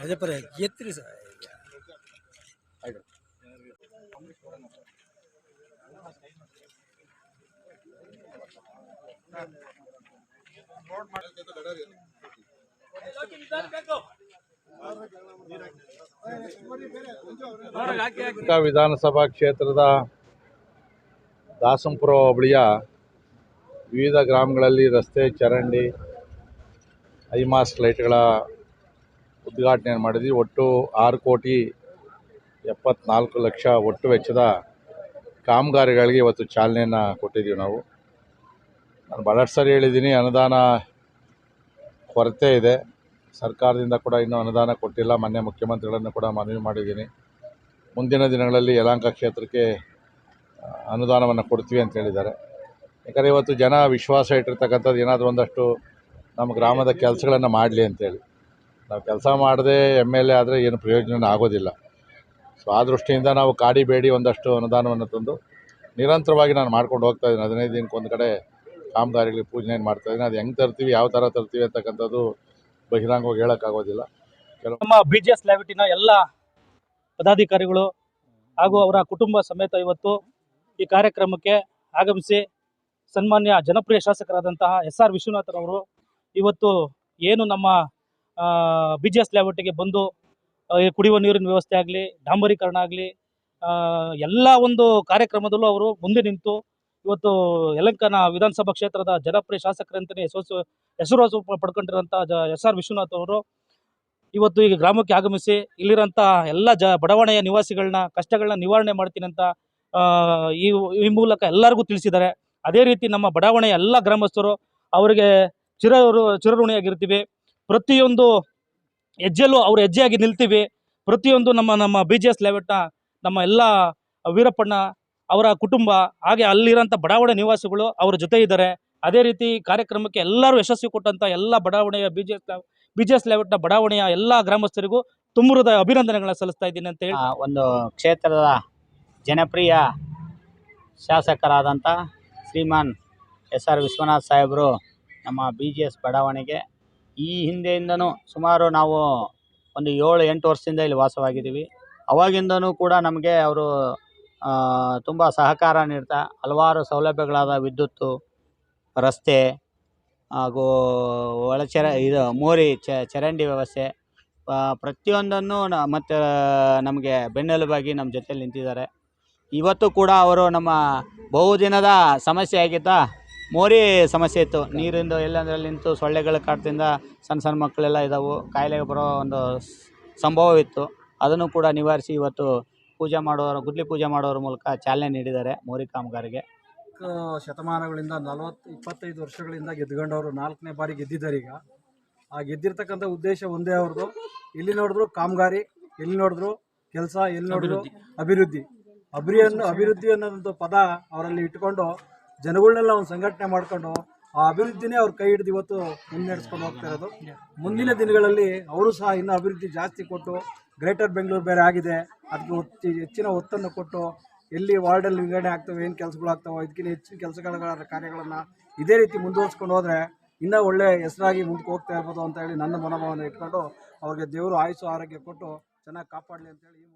ರಜಪರ ಎತ್ತಿರಿ sir. ಚಿಕ್ಕ ವಿಧಾನಸಭಾ ಕ್ಷೇತ್ರದ ದಾಸಂಪುರ ಹೋಬಳಿಯ ವಿವಿಧ ಗ್ರಾಮಗಳಲ್ಲಿ ರಸ್ತೆ, ಚರಂಡಿ, ಐಮಾಸ್ ಲೈಟ್ಗಳ ಉದ್ಘಾಟನೆ ಮಾಡಿದ್ವಿ. ಒಟ್ಟು ಆರು ಕೋಟಿ ಎಪ್ಪತ್ನಾಲ್ಕು ಲಕ್ಷ ಒಟ್ಟು ವೆಚ್ಚದ ಕಾಮಗಾರಿಗಳಿಗೆ ಇವತ್ತು ಚಾಲನೆಯನ್ನು ಕೊಟ್ಟಿದ್ದೀವಿ ನಾವು. ನಾನು ಭಾಳಷ್ಟು ಸಾರಿ ಹೇಳಿದ್ದೀನಿ, ಅನುದಾನ ಕೊರತೆ ಇದೆ. ಸರ್ಕಾರದಿಂದ ಕೂಡ ಇನ್ನೂ ಅನುದಾನ ಕೊಟ್ಟಿಲ್ಲ. ಮೊನ್ನೆ ಮುಖ್ಯಮಂತ್ರಿಗಳನ್ನು ಕೂಡ ಮನವಿ ಮಾಡಿದ್ದೀನಿ. ಮುಂದಿನ ದಿನಗಳಲ್ಲಿ ಯಲಹಂಕ ಕ್ಷೇತ್ರಕ್ಕೆ ಅನುದಾನವನ್ನು ಕೊಡ್ತೀವಿ ಅಂತ ಹೇಳಿದ್ದಾರೆ. ಯಾಕಂದರೆ ಇವತ್ತು ಜನ ವಿಶ್ವಾಸ ಇಟ್ಟಿರ್ತಕ್ಕಂಥದ್ದು ಏನಾದರೂ ಒಂದಷ್ಟು ನಮ್ಮ ಗ್ರಾಮದ ಕೆಲಸಗಳನ್ನು ಮಾಡಲಿ ಅಂತೇಳಿ. ನಾವು ಕೆಲಸ ಮಾಡದೆ ಎಂ ಎಲ್ ಎ ಆದರೆ ಏನು ಪ್ರಯೋಜನ ಆಗೋದಿಲ್ಲ. ಸೊ ಆ ದೃಷ್ಟಿಯಿಂದ ನಾವು ಕಾಡಿ ಬೇಡಿ ಒಂದಷ್ಟು ಅನುದಾನವನ್ನು ತಂದು ನಿರಂತರವಾಗಿ ನಾನು ಮಾಡ್ಕೊಂಡು ಹೋಗ್ತಾ ಇದ್ದೀನಿ. ಹದಿನೈದು ದಿನಕ್ಕೆ ಒಂದು ಕಡೆ ಕಾಮಗಾರಿಗಳಿಗೆ ಮಾಡ್ತಾ ಇದ್ದೀನಿ. ಅದು ಹೆಂಗೆ ತರ್ತೀವಿ, ಯಾವ ಥರ ತರ್ತೀವಿ ಅಂತಕ್ಕಂಥದ್ದು ಬಹಿರಂಗವಾಗಿ ಹೇಳೋಕ್ಕಾಗೋದಿಲ್ಲ. ಕೆಲವು ನಮ್ಮ ಬಿ ಜಿ ಎಸ್ ಲ್ಯಾಬಿಟಿನ ಎಲ್ಲ ಪದಾಧಿಕಾರಿಗಳು ಹಾಗೂ ಅವರ ಕುಟುಂಬ ಸಮೇತ ಇವತ್ತು ಈ ಕಾರ್ಯಕ್ರಮಕ್ಕೆ ಆಗಮಿಸಿ ಸನ್ಮಾನ್ಯ ಜನಪ್ರಿಯ ಶಾಸಕರಾದಂತಹ ಎಸ್ ಆರ್ ವಿಶ್ವನಾಥರವರು ಇವತ್ತು ಏನು ನಮ್ಮ ಬಿ ಜಿ ಎಸ್ ಲ್ಯಾಬಿಟಿಗೆ ಬಂದು ಕುಡಿಯುವ ನೀರಿನ ವ್ಯವಸ್ಥೆ ಆಗಲಿ, ಡಾಂಬರೀಕರಣ ಆಗಲಿ ಎಲ್ಲ ಒಂದು ಕಾರ್ಯಕ್ರಮದಲ್ಲೂ ಅವರು ಮುಂದೆ ನಿಂತು ಇವತ್ತು ಯಲಂಕನ ವಿಧಾನಸಭಾ ಕ್ಷೇತ್ರದ ಜನಪ್ರಿಯ ಶಾಸಕರಂತಲೇ ಹೆಸರು ಹೆಸರು ಪಡ್ಕೊಂಡಿರೋಂಥ ಜ ಎಸ್ ಆರ್ ವಿಶ್ವನಾಥ್ ಅವರು. ಇವತ್ತು ಈಗ ಗ್ರಾಮಕ್ಕೆ ಆಗಮಿಸಿ ಇಲ್ಲಿರೋಂಥ ಎಲ್ಲ ಜ ಬಡಾವಣೆಯ ನಿವಾಸಿಗಳನ್ನ, ಕಷ್ಟಗಳನ್ನ ನಿವಾರಣೆ ಮಾಡ್ತೀನಿ ಅಂತ ಈ ಈ ಮೂಲಕ ಎಲ್ಲರಿಗೂ ತಿಳಿಸಿದ್ದಾರೆ. ಅದೇ ರೀತಿ ನಮ್ಮ ಬಡಾವಣೆಯ ಎಲ್ಲ ಗ್ರಾಮಸ್ಥರು ಅವರಿಗೆ ಚಿರ ಚಿರಋಣಿಯಾಗಿರ್ತೀವಿ. ಪ್ರತಿಯೊಂದು ಹೆಜ್ಜೆಲ್ಲೂ ಅವ್ರ ಹೆಜ್ಜೆಯಾಗಿ ನಿಲ್ತೀವಿ. ಪ್ರತಿಯೊಂದು ನಮ್ಮ ನಮ್ಮ ಬಿ ಜಿ ಎಸ್ ಲೆವೆಟ್ನ ನಮ್ಮ ಎಲ್ಲ ವೀರಪ್ಪಣ್ಣ ಅವರ ಕುಟುಂಬ, ಹಾಗೆ ಅಲ್ಲಿರೋಂಥ ಬಡಾವಣೆ ನಿವಾಸಿಗಳು ಅವರ ಜೊತೆ ಇದ್ದಾರೆ. ಅದೇ ರೀತಿ ಕಾರ್ಯಕ್ರಮಕ್ಕೆ ಎಲ್ಲರೂ ಯಶಸ್ವಿ ಕೊಟ್ಟಂಥ ಎಲ್ಲ ಬಡಾವಣೆಯ B G S B G S ಲೇಔಟ್ನ ಬಡಾವಣೆಯ ಎಲ್ಲ ಗ್ರಾಮಸ್ಥರಿಗೂ ತುಂಬುರದ ಅಭಿನಂದನೆಗಳನ್ನ ಸಲ್ಲಿಸ್ತಾ ಇದ್ದೀನಿ ಅಂತ ಹೇಳಿ. ಒಂದು ಕ್ಷೇತ್ರದ ಜನಪ್ರಿಯ ಶಾಸಕರಾದಂಥ ಶ್ರೀಮಾನ್ ಎಸ್ ಆರ್ ವಿಶ್ವನಾಥ್ ಸಾಹೇಬರು ನಮ್ಮ ಬಿ ಜಿ ಎಸ್ ಬಡಾವಣೆಗೆ ಈ ಹಿಂದೆಯಿಂದನೂ ಸುಮಾರು ನಾವು ಒಂದು ಏಳು ಎಂಟು ವರ್ಷದಿಂದ ಇಲ್ಲಿ ವಾಸವಾಗಿದ್ದೀವಿ. ಅವಾಗಿಂದನೂ ಕೂಡ ನಮಗೆ ಅವರು ತುಂಬ ಸಹಕಾರ ನೀಡ್ತಾ ಹಲವಾರು ಸೌಲಭ್ಯಗಳಾದ ವಿದ್ಯುತ್ತು, ರಸ್ತೆ ಹಾಗೂ ಒಳಚರ, ಇದು ಮೋರಿ ಚರಂಡಿ ವ್ಯವಸ್ಥೆ ಪ್ರತಿಯೊಂದನ್ನು ನ, ಮತ್ತು, ನಮಗೆ ಬೆನ್ನೆಲುಬಾಗಿ ನಮ್ಮ ಜೊತೆಲಿ ನಿಂತಿದ್ದಾರೆ. ಇವತ್ತು ಕೂಡ ಅವರು ನಮ್ಮ ಬಹುದಿನದ ಸಮಸ್ಯೆ ಆಗಿದ್ದ ಮೋರಿ ಸಮಸ್ಯೆ ಇತ್ತು. ನೀರಿಂದು ಎಲ್ಲಂದ್ರೆ ನಿಂತು ಸೊಳ್ಳೆಗಳ ಕಾಡ್ತಿಂದ ಸಣ್ಣ ಸಣ್ಣ ಮಕ್ಕಳೆಲ್ಲ ಇದ್ದಾವೆ ಕಾಯಿಲೆಗೆ ಬರೋ ಒಂದು ಸಂಭವವಿತ್ತು. ಅದನ್ನು ಕೂಡ ನಿವಾರಿಸಿ ಇವತ್ತು ಪೂಜೆ ಮಾಡೋರು, ಗುಡ್ಲಿ ಪೂಜೆ ಮಾಡೋರ ಮೂಲಕ ಚಾಲನೆ ನೀಡಿದ್ದಾರೆ ಮೋರಿ ಕಾಮಗಾರಿಗೆ. ಶತಮಾನಗಳಿಂದ ನಲವತ್ತು, ಇಪ್ಪತ್ತೈದು ವರ್ಷಗಳಿಂದ ಗೆದ್ದುಕೊಂಡವರು ನಾಲ್ಕನೇ ಬಾರಿ ಗೆದ್ದಿದ್ದಾರೆ ಈಗ. ಆ ಗೆದ್ದಿರ್ತಕ್ಕಂಥ ಉದ್ದೇಶ ಒಂದೇ ಅವ್ರದ್ದು. ಇಲ್ಲಿ ನೋಡಿದ್ರು ಕಾಮಗಾರಿ ಎಲ್ಲಿ ನೋಡಿದ್ರು ಕೆಲಸ ಎಲ್ಲಿ ನೋಡಿದ್ರು ಅಭಿವೃದ್ಧಿ. ಅಭಿವೃದ್ಧಿ ಅಭಿವೃದ್ಧಿ ಅನ್ನೋದೊಂದು ಪದ ಅವರಲ್ಲಿ ಇಟ್ಕೊಂಡು ಜನಗಳನ್ನೆಲ್ಲ ಒಂದು ಸಂಘಟನೆ ಮಾಡ್ಕೊಂಡು ಆ ಅಭಿವೃದ್ಧಿನೇ ಅವ್ರ ಕೈ ಹಿಡಿದು ಇವತ್ತು ಮುನ್ನಡೆಸ್ಕೊಂಡು ಹೋಗ್ತಾ ಇರೋದು. ಮುಂದಿನ ದಿನಗಳಲ್ಲಿ ಅವರು ಸಹ ಇನ್ನೂ ಅಭಿವೃದ್ಧಿ ಜಾಸ್ತಿ ಕೊಟ್ಟು ಗ್ರೇಟರ್ ಬೆಂಗಳೂರು ಬೇರೆ ಆಗಿದೆ. ಅದಕ್ಕೆ ಒತ್ತಿ ಹೆಚ್ಚಿನ ಒತ್ತನ್ನು ಕೊಟ್ಟು ಎಲ್ಲಿ ವಾರ್ಡಲ್ಲಿ ವಿಂಗಡಣೆ ಆಗ್ತವೆ, ಏನು ಕೆಲಸಗಳಾಗ್ತವೋ ಇದಕ್ಕಿಂತ ಹೆಚ್ಚಿನ ಕೆಲಸಗಳ ಕಾರ್ಯಗಳನ್ನು ಇದೇ ರೀತಿ ಮುಂದುವರ್ಸ್ಕೊಂಡು ಹೋದರೆ ಇನ್ನೂ ಒಳ್ಳೆ ಹೆಸರಾಗಿ ಮುಂದಕ್ಕೆ ಹೋಗ್ತಾ ಇರ್ಬೋದು ಅಂತ ಹೇಳಿ ನನ್ನ ಮನೋಭಾವನೆ ಇಟ್ಕೊಂಡು ಅವ್ರಿಗೆ ದೇವರು ಆಯುಸ್ಸು ಆರೋಗ್ಯ ಕೊಟ್ಟು ಚೆನ್ನಾಗಿ ಕಾಪಾಡಲಿ ಅಂತೇಳಿ ಈ